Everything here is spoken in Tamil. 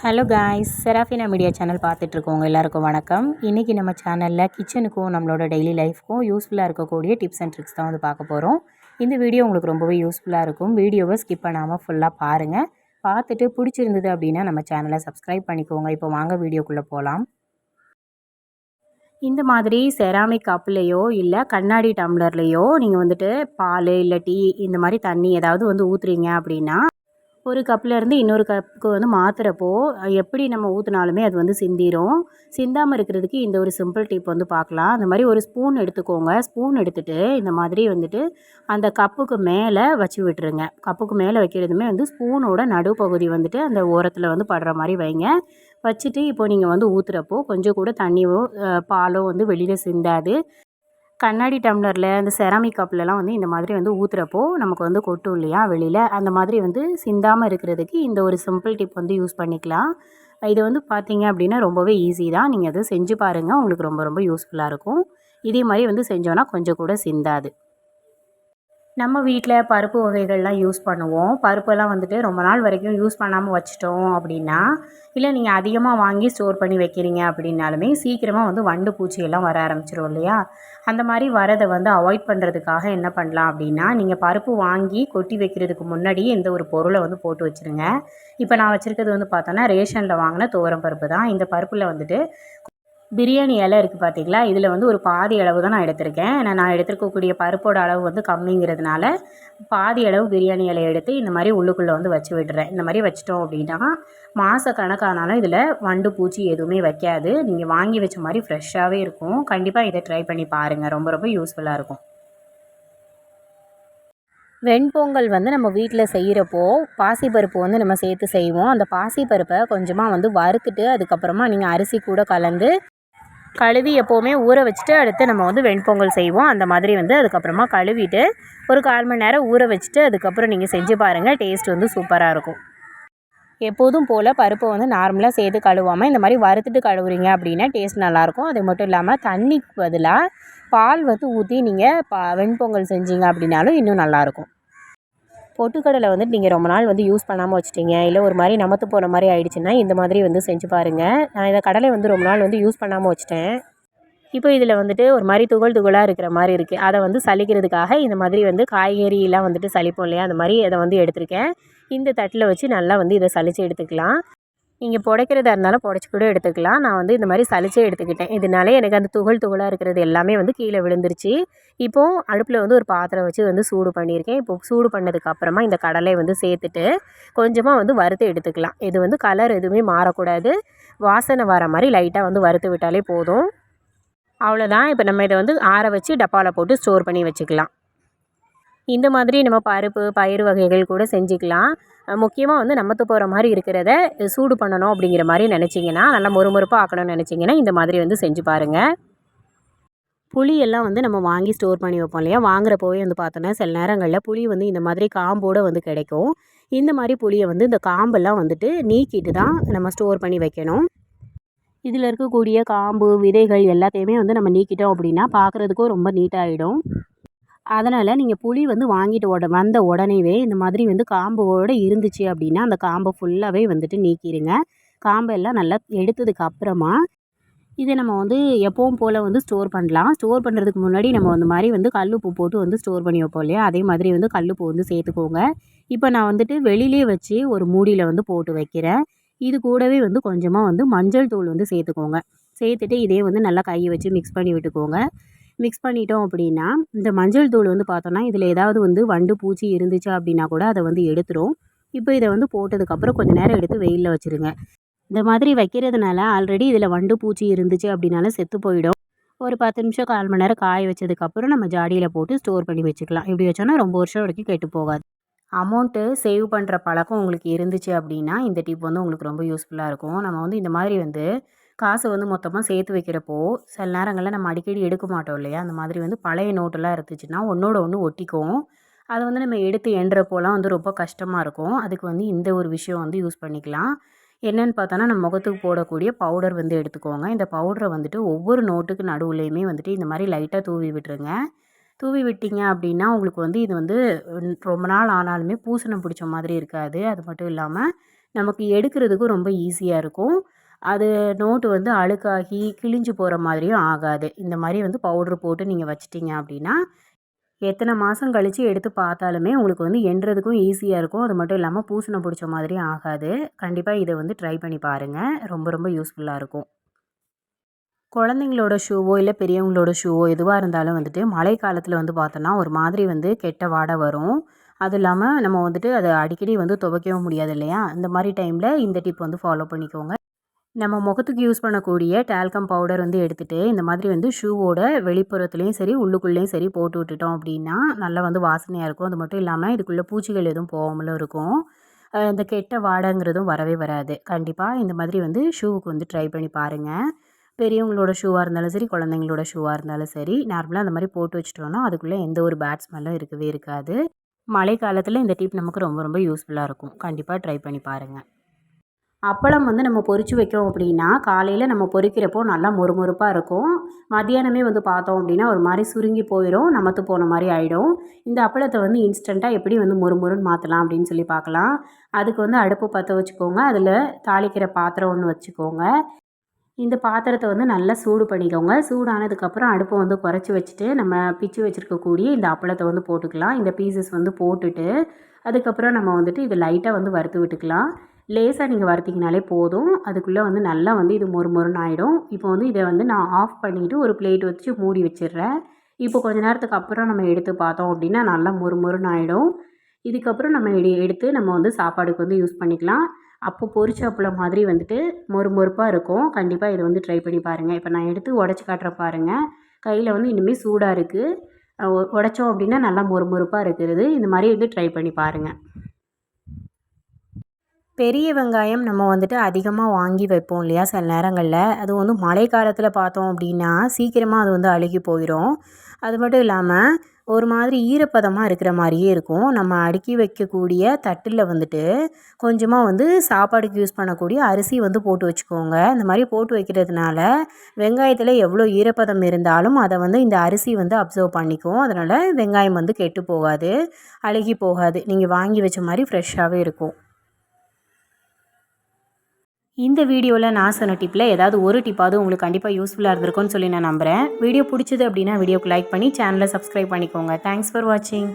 Hello guys Serafina media channel பார்த்துட்ருக்கோங்க எல்லாருக்கும் வணக்கம். இன்றைக்கி நம்ம சேனலில் கிச்சனுக்கும் நம்மளோட டெய்லி லைஃப்க்கும் யூஸ்ஃபுல்லாக இருக்கக்கூடிய டிப்ஸ் அண்ட் ட்ரிக்ஸ் தான் வந்து பார்க்க போகிறோம் இந்த வீடியோ உங்களுக்கு ரொம்பவே யூஸ்ஃபுல்லாக இருக்கும். வீடியோவை ஸ்கிப் பண்ணாமல் ஃபுல்லாக பாருங்கள் பார்த்துட்டு பிடிச்சிருந்தது அப்படின்னா நம்ம சேனலை சப்ஸ்கிரைப் பண்ணிக்கோங்க. இப்போ வாங்க வீடியோக்குள்ளே போகலாம் இந்த மாதிரி செராமிக் கப்புலேயோ இல்லை கண்ணாடி டம்ளர்லேயோ நீங்கள் வந்துட்டு பால் இல்லை டீ இந்த மாதிரி தண்ணி ஏதாவது வந்து ஊற்றுறீங்க அப்படின்னா ஒரு கப்லேருந்து இன்னொரு கப்புக்கு வந்து மாற்றுறப்போ எப்படி நம்ம ஊற்றினாலுமே அது வந்து சிந்திரும். சிந்தாமல் இருக்கிறதுக்கு இந்த ஒரு சிம்பிள் டிப் வந்து பார்க்கலாம் அந்த மாதிரி ஒரு ஸ்பூன் எடுத்துக்கோங்க. ஸ்பூன் எடுத்துகிட்டு இந்த மாதிரி வந்துட்டு அந்த கப்புக்கு மேலே வச்சு விட்டுருங்க. கப்புக்கு மேலே வைக்கிறதுமே வந்து ஸ்பூனோட நடுப்பகுதி வந்துட்டு அந்த ஓரத்தில் வந்து படுற மாதிரி வைங்க. வச்சுட்டு இப்போ நீங்கள் வந்து ஊற்றுறப்போ கொஞ்சம் கூட தண்ணியோ பாலோ வந்து வெளியில் சிந்தாது. கண்ணாடி டம்ளரில் அந்த செராமிக் கப்லலாம் வந்து இந்த மாதிரி வந்து ஊற்றுறப்போ நமக்கு வந்து கொட்டும் இல்லையா வெளியில்? அந்த மாதிரி வந்து சிந்தாமல் இருக்கிறதுக்கு இந்த ஒரு சிம்பிள் டிப் வந்து யூஸ் பண்ணிக்கலாம். இது வந்து பார்த்தீங்க அப்படின்னா ரொம்பவே ஈஸி தான். நீங்கள் அதை செஞ்சு பாருங்கள் உங்களுக்கு ரொம்ப ரொம்ப யூஸ்ஃபுல்லாக இருக்கும். இதே மாதிரி வந்து செஞ்சோன்னா கொஞ்சம் கூட சிந்தாது. நம்ம வீட்டில் பருப்பு வகைகள்லாம் யூஸ் பண்ணுவோம். பருப்பெல்லாம் வந்துட்டு ரொம்ப நாள் வரைக்கும் யூஸ் பண்ணாமல் வச்சிட்டோம் அப்படின்னா இல்லை நீங்கள் அதிகமாக வாங்கி ஸ்டோர் பண்ணி வைக்கிறீங்க அப்படின்னாலுமே சீக்கிரமாக வந்து வண்டு பூச்சியெல்லாம் வர ஆரம்பிச்சிடும் இல்லையா? அந்த மாதிரி வரதை வந்து அவாய்ட் பண்ணுறதுக்காக என்ன பண்ணலாம் அப்படின்னா நீங்கள் பருப்பு வாங்கி கொட்டி வைக்கிறதுக்கு முன்னாடியே இந்த ஒரு பொருளை வந்து போட்டு வச்சுருங்க. இப்போ நான் வச்சுருக்கிறது வந்து பார்த்தோன்னா ரேஷனில் வாங்கின துவரம் பருப்பு தான். இந்த பருப்பில் வந்துட்டு பிரியாணி இலை இருக்குது பார்த்தீங்களா இதில் வந்து ஒரு பாதி அளவு தான் நான் எடுத்திருக்கேன். ஏன்னா நான் எடுத்துருக்கக்கூடிய பருப்போட அளவு வந்து கம்மிங்கிறதுனால பாதி அளவு பிரியாணி இலையை எடுத்து இந்த மாதிரி உள்ளுக்குள்ளே வந்து வச்சு விடுறேன். இந்த மாதிரி வச்சிட்டோம் அப்படின்னா மாத கணக்கானாலும் இதில் வண்டு பூச்சி எதுவுமே வைக்காது. நீங்கள் வாங்கி வச்ச மாதிரி ஃப்ரெஷ்ஷாகவே இருக்கும். கண்டிப்பாக இதை ட்ரை பண்ணி பாருங்கள் ரொம்ப ரொம்ப யூஸ்ஃபுல்லாக இருக்கும். வெண்பொங்கல் வந்து நம்ம வீட்டில் செய்கிறப்போ பாசிப்பருப்பு வந்து நம்ம சேர்த்து செய்வோம். அந்த பாசிப்பருப்பை கொஞ்சமாக வந்து வறுத்துட்டு அதுக்கப்புறமா நீங்கள் அரிசி கூட கலந்து கழுவி எப்போவுமே ஊற வச்சுட்டு அடுத்து நம்ம வந்து வெண்பொங்கல் செய்வோம். அந்த மாதிரி வந்து அதுக்கப்புறமா கழுவிட்டு ஒரு கால் மணி நேரம் ஊற வச்சுட்டு அதுக்கப்புறம் நீங்கள் செஞ்சு பாருங்கள் டேஸ்ட் வந்து சூப்பராக இருக்கும். எப்போதும் போல் பருப்பை வந்து நார்மலாக சேர்த்து கழுவாமல் இந்த மாதிரி வறுத்துட்டு கழுவுறீங்க அப்படின்னா டேஸ்ட் நல்லாயிருக்கும் அது மட்டும் இல்லாமல் தண்ணிக்கு பதிலாக பால் வந்து ஊற்றி நீங்கள் பா வெண்பொங்கல் செஞ்சீங்க அப்படின்னாலும் இன்னும் நல்லாயிருக்கும் பொட்டுக்கடலை வந்துட்டு நீங்கள் ரொம்ப நாள் வந்து யூஸ் பண்ணாமல் வச்சுட்டீங்க. இல்லை ஒரு மாதிரி நமத்து போகிற மாதிரி ஆயிடுச்சுன்னா இந்த மாதிரி வந்து செஞ்சு பாருங்கள் நான் இந்த கடலை வந்து ரொம்ப நாள் வந்து யூஸ் பண்ணாமல் வச்சுட்டேன். இப்போ இதில் வந்துட்டு ஒரு மாதிரி துகள் துகளாக இருக்கிற மாதிரி இருக்குது அதை வந்து சலிக்கிறதுக்காக இந்த மாதிரி வந்து காய்கறியெலாம் வந்துட்டு சலிப்போம் இல்லையா? அந்த மாதிரி அதை வந்து எடுத்திருக்கேன். இந்த தட்டில் வச்சு நல்லா வந்து இதை சலித்து எடுத்துக்கலாம். நீங்கள் புடைக்கிறதா இருந்தாலும் புடச்சி கூட எடுத்துக்கலாம். நான் வந்து இந்த மாதிரி சளிச்சே எடுத்துக்கிட்டேன். இதனாலே எனக்கு அந்த துகள் துகளாக இருக்கிறது எல்லாமே வந்து கீழே விழுந்துருச்சு. இப்போது அடுப்பில் வந்து ஒரு பாத்திரம் வச்சு வந்து சூடு பண்ணியிருக்கேன். இப்போ சூடு பண்ணதுக்கப்புறமா இந்த கடலை வந்து சேர்த்துட்டு கொஞ்சமாக வந்து வறுத்து எடுத்துக்கலாம். இது வந்து கலர் எதுவுமே மாறக்கூடாது. வாசனை வர மாதிரி லைட்டாக வந்து வறுத்து விட்டாலே போதும். அவ்வளோதான் இப்போ நம்ம இதை வந்து ஆற வச்சு டப்பாவில் போட்டு ஸ்டோர் பண்ணி வச்சுக்கலாம். இந்த மாதிரி நம்ம பருப்பு பயிறு வகைகள் கூட செஞ்சுக்கலாம். முக்கியமாக வந்து நமத்து போகிற மாதிரி இருக்கிறத சூடு பண்ணணும் அப்படிங்கிற மாதிரி நினச்சிங்கன்னா நல்லா மொறுமொறுப்பாக ஆக்கணும்னு நினச்சிங்கன்னா இந்த மாதிரி வந்து செஞ்சு பாருங்கள் புளியெல்லாம் வந்து நம்ம வாங்கி ஸ்டோர் பண்ணி வைப்போம் இல்லையா? வாங்குறப்போவே வந்து பார்த்தோன்னா சில நேரங்களில் புளி வந்து இந்த மாதிரி காம்போடு வந்து கிடைக்கும். இந்த மாதிரி புளியை வந்து இந்த காம்பெல்லாம் வந்துட்டு நீக்கிட்டு தான் நம்ம ஸ்டோர் பண்ணி வைக்கணும். இதில் இருக்கக்கூடிய காம்பு விதைகள் எல்லாத்தையுமே வந்து நம்ம நீக்கிட்டோம் அப்படின்னா பார்க்குறதுக்கும் ரொம்ப நீட்டாகிடும் அதனால் நீங்கள் புளி வந்து வாங்கிட்டு உட வந்த உடனேவே இந்த மாதிரி வந்து காம்போடு இருந்துச்சு அப்படின்னா அந்த காம்பை ஃபுல்லாகவே வந்துட்டு நீக்கிடுங்க காம்பெல்லாம் நல்லா எடுத்ததுக்கு அப்புறமா இதை நம்ம வந்து எப்பவும் போல் வந்து ஸ்டோர் பண்ணலாம். ஸ்டோர் பண்ணுறதுக்கு முன்னாடி நம்ம அந்த மாதிரி வந்து கல்லுப்பு போட்டு வந்து ஸ்டோர் பண்ணி வைப்போம் இல்லையா? அதே மாதிரி வந்து கல்லுப்பு வந்து சேர்த்துக்கோங்க. இப்போ நான் வந்துட்டு வெளியிலே வச்சு ஒரு மூடியில் வந்து போட்டு வைக்கிறேன். இது கூடவே வந்து கொஞ்சமாக வந்து மஞ்சள் தூள் வந்து சேர்த்துக்கோங்க. சேர்த்துட்டு இதே வந்து நல்லா கையை வச்சு மிக்ஸ் பண்ணி விட்டுக்கோங்க. மிக்ஸ் பண்ணிட்டோம் அப்படின்னா இந்த மஞ்சள் தூள் வந்து பார்த்தோன்னா இதில் ஏதாவது வந்து வண்டு பூச்சி இருந்துச்சு அப்படின்னா கூட அதை வந்து எடுத்துரும். இப்போ இதை வந்து போட்டதுக்கப்புறம் கொஞ்சம் நேரம் எடுத்து வெயிலில் வச்சுருங்க. இந்த மாதிரி வைக்கிறதுனால ஆல்ரெடி இதில் வண்டு பூச்சி இருந்துச்சு அப்படின்னாலும் செத்து போயிடும். ஒரு பத்து நிமிஷம் கால் மணி நேரம் காய வச்சதுக்கப்புறம் நம்ம ஜாடியில் போட்டு ஸ்டோர் பண்ணி வச்சுக்கலாம். இப்படி வச்சோன்னா ரொம்ப வருஷம் வரைக்கும் கெட்டு போகாது. அமௌண்ட்டு சேவ் பண்ணுற பழக்கம் உங்களுக்கு இருந்துச்சு அப்படின்னா இந்த டிப் வந்து உங்களுக்கு ரொம்ப யூஸ்ஃபுல்லாக இருக்கும். நம்ம வந்து இந்த மாதிரி வந்து காசு வந்து மொத்தமாக சேர்த்து வைக்கிறப்போ சில நேரங்களில் நம்ம அடிக்கடி எடுக்க மாட்டோம் இல்லையா? அந்த மாதிரி வந்து பழைய நோட்டெல்லாம் இருந்துச்சுன்னா ஒன்றோட ஒன்று ஒட்டிக்கும். அதை வந்து நம்ம எடுத்து எண்ணுறப்போலாம் வந்து ரொம்ப கஷ்டமாக இருக்கும். அதுக்கு வந்து இந்த ஒரு விஷயம் வந்து யூஸ் பண்ணிக்கலாம். என்னென்னு பார்த்தோன்னா நம்ம முகத்துக்கு போடக்கூடிய பவுடர் வந்து எடுத்துக்கோங்க. இந்த பவுடரை வந்துட்டு ஒவ்வொரு நோட்டுக்கு நடுவுலையுமே வந்துட்டு இந்த மாதிரி லைட்டாக தூவி விட்டுருங்க. தூவி விட்டீங்க அப்படின்னா உங்களுக்கு வந்து இது வந்து ரொம்ப நாள் ஆனாலுமே பூசணம் பிடிச்ச மாதிரி இருக்காது. அது மட்டும் இல்லாமல் நமக்கு எடுக்கிறதுக்கும் ரொம்ப ஈஸியாக இருக்கும். அது நோட்டு வந்து அழுக்காகி கிழிஞ்சு போகிற மாதிரியும் ஆகாது. இந்த மாதிரி வந்து பவுட்ரு போட்டு நீங்கள் வச்சிட்டிங்க அப்படின்னா எத்தனை மாதம் கழித்து எடுத்து பார்த்தாலுமே உங்களுக்கு வந்து எண்ணுறதுக்கும் ஈஸியாக இருக்கும். அது மட்டும் இல்லாமல் பூசணம் பிடிச்ச மாதிரியும் ஆகாது. கண்டிப்பாக இதை வந்து ட்ரை பண்ணி பாருங்கள் ரொம்ப ரொம்ப யூஸ்ஃபுல்லாக இருக்கும். குழந்தைங்களோட ஷூவோ இல்லை பெரியவங்களோட ஷூவோ எதுவாக இருந்தாலும் வந்துட்டு மழை காலத்தில் வந்து பார்த்தோன்னா ஒரு மாதிரி வந்து கெட்ட வாடை வரும். அது இல்லாமல் நம்ம வந்துட்டு அதை அடிக்கடி வந்து துவைக்கவும் முடியாது இல்லையா? இந்த மாதிரி டைமில் இந்த டிப் வந்து ஃபாலோ பண்ணிக்கோங்க. நம்ம முகத்துக்கு யூஸ் பண்ணக்கூடிய டால்கம் பவுடர் வந்து எடுத்துகிட்டு இந்த மாதிரி வந்து ஷூவோட வெளிப்புறத்துலேயும் சரி உள்ளுக்குள்ளேயும் சரி போட்டு விட்டுட்டோம் அப்படின்னா நல்லா வந்து வாசனையாக இருக்கும். அது மட்டும் இல்லாமல் இதுக்குள்ளே பூச்சிகள் எதுவும் போகாமலும் இருக்கும். இந்த கெட்ட வாடங்கிறதும் வரவே வராது. கண்டிப்பாக இந்த மாதிரி வந்து ஷூவுக்கு வந்து ட்ரை பண்ணி பாருங்கள் பெரியவங்களோட ஷூவாக இருந்தாலும் சரி குழந்தைங்களோட ஷூவாக இருந்தாலும் சரி நார்மலாக அந்த மாதிரி போட்டு வச்சிட்டோன்னா அதுக்குள்ளே எந்த ஒரு பேட் ஸ்மெல்லும் இருக்கவே இருக்காது. மழை காலத்தில் இந்த டிப் நமக்கு ரொம்ப ரொம்ப யூஸ்ஃபுல்லாக இருக்கும். கண்டிப்பாக ட்ரை பண்ணி பாருங்கள் அப்பளம் வந்து நம்ம பொரிச்சு வைக்கிறோம் அப்படின்னா காலையில் நம்ம பொரிக்கிறப்போ நல்லா மொறுமொறுப்பாக இருக்கும். மதியானமே வந்து பார்த்தோம் அப்படின்னா ஒரு மாதிரி சுருங்கி போயிடும் நமத்து போன மாதிரி ஆகிடும் இந்த அப்பளத்தை வந்து இன்ஸ்டண்ட்டாக எப்படி வந்து மொறுமொறுன்னு மாற்றலாம் அப்படின்னு சொல்லி பார்க்கலாம். அதுக்கு வந்து அடுப்பு பற்ற வச்சுக்கோங்க. அதில் தாளிக்கிற பாத்திரம் ஒன்று வச்சுக்கோங்க. இந்த பாத்திரத்தை வந்து நல்லா சூடு பண்ணிக்கோங்க. சூடானதுக்கப்புறம் அடுப்பை வந்து குறைச்சி வச்சுட்டு நம்ம பிச்சு வச்சுருக்கக்கூடிய இந்த அப்பளத்தை வந்து போட்டுக்கலாம். இந்த பீசஸ் வந்து போட்டுட்டு அதுக்கப்புறம் நம்ம வந்துட்டு இது லைட்டாக வந்து வறுத்து விட்டுக்கலாம். லேசாக நீங்கள் வறுத்திங்கனாலே போதும். அதுக்குள்ளே வந்து நல்லா வந்து இது மொறு மொறுன்னு ஆகிடும் இப்போ வந்து இதை வந்து நான் ஆஃப் பண்ணிவிட்டு ஒரு பிளேட் வச்சு மூடி வச்சிடுறேன். இப்போ கொஞ்ச நேரத்துக்கு அப்புறம் நம்ம எடுத்து பார்த்தோம் அப்படின்னா நல்லா மொறு மொறுன்னு ஆகிடும் இதுக்கப்புறம் நம்ம எடு எடுத்து நம்ம வந்து சாப்பாடுக்கு வந்து யூஸ் பண்ணிக்கலாம். அப்போ பொரிச்ச மாதிரி வந்துட்டு மொறு மொறுப்பாக இருக்கும். கண்டிப்பாக இதை வந்து ட்ரை பண்ணி பாருங்கள் இப்போ நான் எடுத்து உடச்சி காட்டுற பாருங்கள் கையில் வந்து இனிமேல் சூடாக இருக்குது உடைச்சோம் அப்படின்னா நல்லா மொறு மொறுப்பாக இருக்கிறது. இந்த மாதிரி வந்து ட்ரை பண்ணி பாருங்கள் பெரிய வெங்காயம் நம்ம வந்துட்டு அதிகமாக வாங்கி வைப்போம் இல்லையா? சில நேரங்களில். அது வந்து மழை காலத்தில் பார்த்தோம் அப்படின்னா சீக்கிரமாக அது வந்து அழுகி போயிடும் அது மட்டும் இல்லாமல் ஒரு மாதிரி ஈரப்பதமாக இருக்கிற மாதிரியே இருக்கும். நம்ம அடுக்கி வைக்கக்கூடிய தட்டில் வந்துட்டு கொஞ்சமாக வந்து சாப்பாடுக்கு யூஸ் பண்ணக்கூடிய அரிசி வந்து போட்டு வச்சுக்கோங்க. இந்த மாதிரி போட்டு வைக்கிறதுனால வெங்காயத்தில் எவ்வளோ ஈரப்பதம் இருந்தாலும் அதை வந்து இந்த அரிசி வந்து அப்சர்வ் பண்ணிக்கும். அதனால் வெங்காயம் வந்து கெட்டு போகாது அழுகி போகாது. நீங்கள் வாங்கி வச்ச மாதிரி ஃப்ரெஷ்ஷாகவே இருக்கும். இந்த வீடியோவில் நான் சொன்ன டிப்பில் ஏதாவது ஒரு டிப்பாவது உங்களுக்கு கண்டிப்பாக யூஸ்ஃபுல்லாக இருந்திருக்கும்னு சொல்லி நான் நம்புகிறேன் வீடியோ பிடிச்சது அப்படின்னா வீடியோக்கு லைக் பண்ணி சேனலை சப்ஸ்கிரைப் பண்ணிக்கோங்க. தேங்க்ஸ் ஃபார் வாட்சிங்